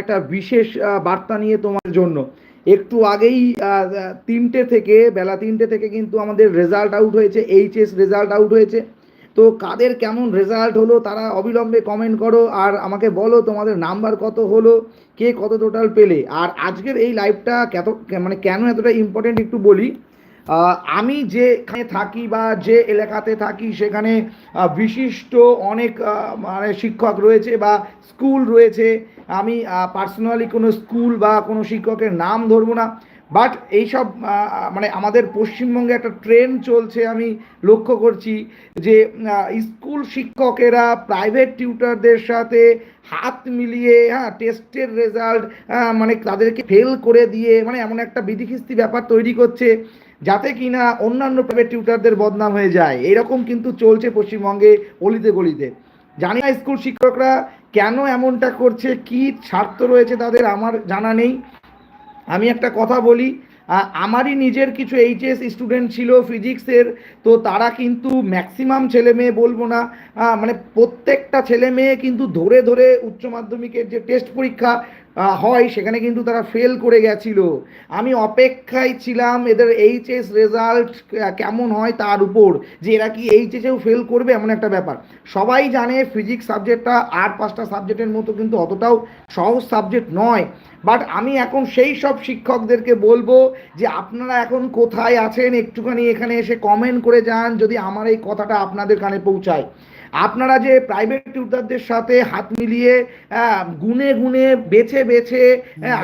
একটা বিশেষ বার্তা নিয়ে তোমার জন্য। একটু আগেই তিনটে থেকে, বেলা তিনটে থেকে কিন্তু আমাদের রেজাল্ট আউট হয়েছে এইচএস রেজাল্ট আউট হয়েছে। তো কাদের কেমন রেজাল্ট হলো তারা অবিলম্বে কমেন্ট করো, আর আমাকে বলো তোমাদের নাম্বার কত হলো, কে কত টোটাল পেলে। আর আজকের এই লাইভটা কত মানে কেন এতটা ইম্পর্টেন্ট একটু বলি। আমি যেখানে থাকি বা যে এলাকাতে থাকি, সেখানে বিশিষ্ট অনেক মানে শিক্ষক রয়েছে বা স্কুল রয়েছে। আমি পার্সোনালি কোনো স্কুল বা কোনো শিক্ষকের নাম ধরবো না। বাট এইসব মানে আমাদের পশ্চিমবঙ্গে একটা ট্রেন্ড চলছে, আমি লক্ষ্য করছি যে স্কুল শিক্ষকেরা প্রাইভেট টিউটারদের সাথে হাত মিলিয়ে হ্যাঁ টেস্টের রেজাল্ট মানে তাদেরকে ফেল করে দিয়ে মানে এমন একটা বিধিখিস্তি ব্যাপার তৈরি করছে। যাতে কিনা অন্যান্য প্রাইভেট টিউটারদের বদনাম হয়ে যায়। এরকম কিন্তু চলছে পশ্চিমবঙ্গে অলিতে গলিতে। জানি না স্কুল শিক্ষকরা কেন এমনটা করছে, কি স্বার্থ রয়েছে তাদের আমার জানা নেই। আমি একটা কথা বলি আমারই নিজের কিছু এইচএস স্টুডেন্ট ছিল ফিজিক্সের তো তারা কিন্তু ম্যাক্সিমাম ছেলে মেয়ে বলব না মানে প্রত্যেকটা ছেলে মেয়ে কিন্তু ধরে ধরে উচ্চ মাধ্যমিকের যে টেস্ট পরীক্ষা হয়, সেখানে কিন্তু তারা ফেল করে গেছিল। আমি অপেক্ষায় ছিলাম এদের এইচএস রেজাল্ট কেমন হয় তার উপর, যে এরা কি এইচএসেও ফেল করবে, এমন একটা ব্যাপার। সবাই জানে ফিজিক্স সাবজেক্টটা আর পাঁচটা সাবজেক্টের মতো কিন্তু অতটাও সহজ সাবজেক্ট নয়। বাট আমি এখন সেই সব শিক্ষকদেরকে বলব যে, আপনারা এখন কোথায় আছেন, একটুখানি এখানে এসে কমেন্ট করে যান, যদি আমার এই কথাটা আপনাদের কানে পৌঁছায়। আপনারা যে প্রাইভেট টিউটারদের সাথে হাত মিলিয়ে গুনে গুনে, বেছে বেছে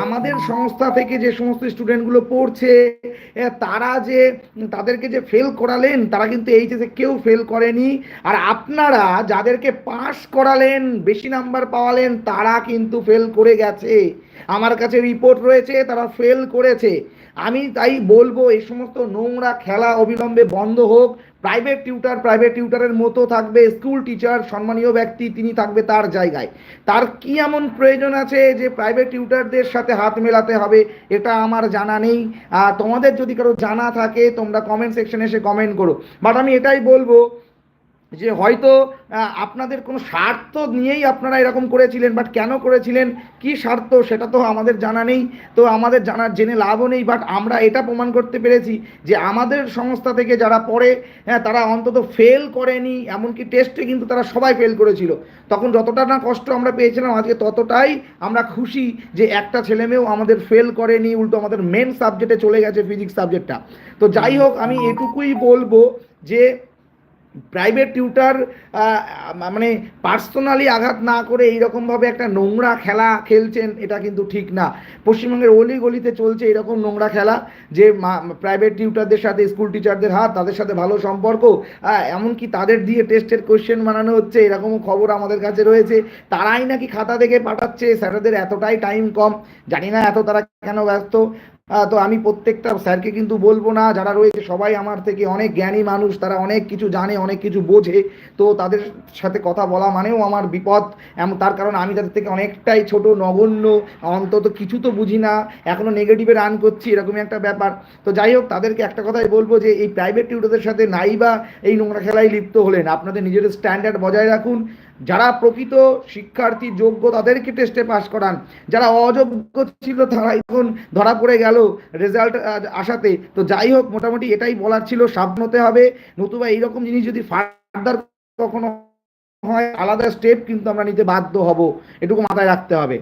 আমাদের সংস্থা থেকে যে সমস্ত স্টুডেন্টগুলো পড়ছে তারা যে, তাদেরকে যে ফেল করালেন, তারা কিন্তু এইচএসে কেউ ফেল করেনি। আর আপনারা যাদেরকে পাস করালেন, বেশি নাম্বার পাওয়ালেন, তারা কিন্তু ফেল করে গেছে। আমার কাছে রিপোর্ট রয়েছে, তারা ফেল করেছে। আমি তাই বলব, এই সমস্ত নোংরা খেলা অবিলম্বে বন্ধ হোক। প্রাইভেট টিউটার প্রাইভেট টিউটারের মতো থাকবে স্কুল টিচার সম্মানীয় ব্যক্তি, তিনি থাকবে তার জায়গায়। তার কি এমন প্রয়োজন আছে যে প্রাইভেট টিউটারদের সাথে হাত মেলাতে হবে, এটা আমার জানা নেই। আর তোমাদের যদি কারও জানা থাকে, তোমরা কমেন্ট সেকশনে এসে কমেন্ট করো। বাট আমি এটাই বলব যে হয়তো আপনাদের কোনো স্বার্থ নিয়েই আপনারা এরকম করেছিলেন বাট কেন করেছিলেন? কি স্বার্থ? সেটা তো আমাদের জানা নেই। তো আমাদের জানার জেনে লাভও নেই বাট আমরা এটা প্রমাণ করতে পেরেছি যে আমাদের সংস্থা থেকে যারা পড়ে হ্যাঁ তারা অন্তত ফেল করেনি, এমনকি টেস্টে কিন্তু তারা সবাই ফেল করেছিল। তখন যতটা না কষ্ট আমরা পেয়েছিলাম, আজকে ততটাই আমরা খুশি যে একটা ছেলেমেয়েও আমাদের ফেল করেনি, উল্টো আমাদের মেন সাবজেক্টে চলে গেছে ফিজিক্স সাবজেক্টটা তো যাই হোক, আমি এটুকুই বলব যে প্রাইভেট টিউটার মানে পার্সোনালি আঘাত না করে এইরকমভাবে একটা নোংরা খেলা খেলছেন, এটা কিন্তু ঠিক না। পশ্চিমবঙ্গের অলি গলিতে চলছে এরকম নোংরা খেলা, যে প্রাইভেট টিউটারদের সাথে স্কুল টিচারদের হাত, তাদের সাথে ভালো সম্পর্ক এমনকি তাদের দিয়ে টেস্টের কোয়েশ্চেন বানানো হচ্ছে, এরকমও খবর আমাদের কাছে রয়েছে। তারাই নাকি খাতা দেখে পাঠাচ্ছে, স্যারেদের এতটাই টাইম কম, জানি না এত তারা কেন ব্যস্ত। তো আমি প্রত্যেকটা স্যারকে কিন্তু বলব না, যারা রয়েছে সবাই আমার থেকে অনেক জ্ঞানী মানুষ, তারা অনেক কিছু জানে, অনেক কিছু বোঝে। তো তাদের সাথে কথা বলা মানেও আমার বিপদ। এমন তার কারণ আমি তাদের থেকে অনেকটাই ছোট, নগণ্য, অন্তত কিছু তো বুঝি না এখনও নেগেটিভে রান করছি, এরকমই একটা ব্যাপার। তো যাই হোক, তাদেরকে একটা কথাই বলব যে, এই প্রাইভেট টিউটারদের সাথে নাই বা এই নোংরা খেলায় লিপ্ত হলেন। আপনাদের নিজেদের স্ট্যান্ডার্ড বজায় রাখুন। যারা প্রকৃত শিক্ষার্থী যোগ্য তাদেরকে টেস্টে পাস করান। যারা অযোগ্য ছিল তারা এখন ধরা পড়ে গেল রেজাল্ট আসাতে তো যাই হোক, মোটামুটি এটাই বলার ছিল, সাবধান হতে হবে। নতুবা এইরকম জিনিস যদি ফার্দার কখনো হয়, আলাদা স্টেপ কিন্তু আমরা নিতে বাধ্য হব। এটুকু মাথায় রাখতে হবে।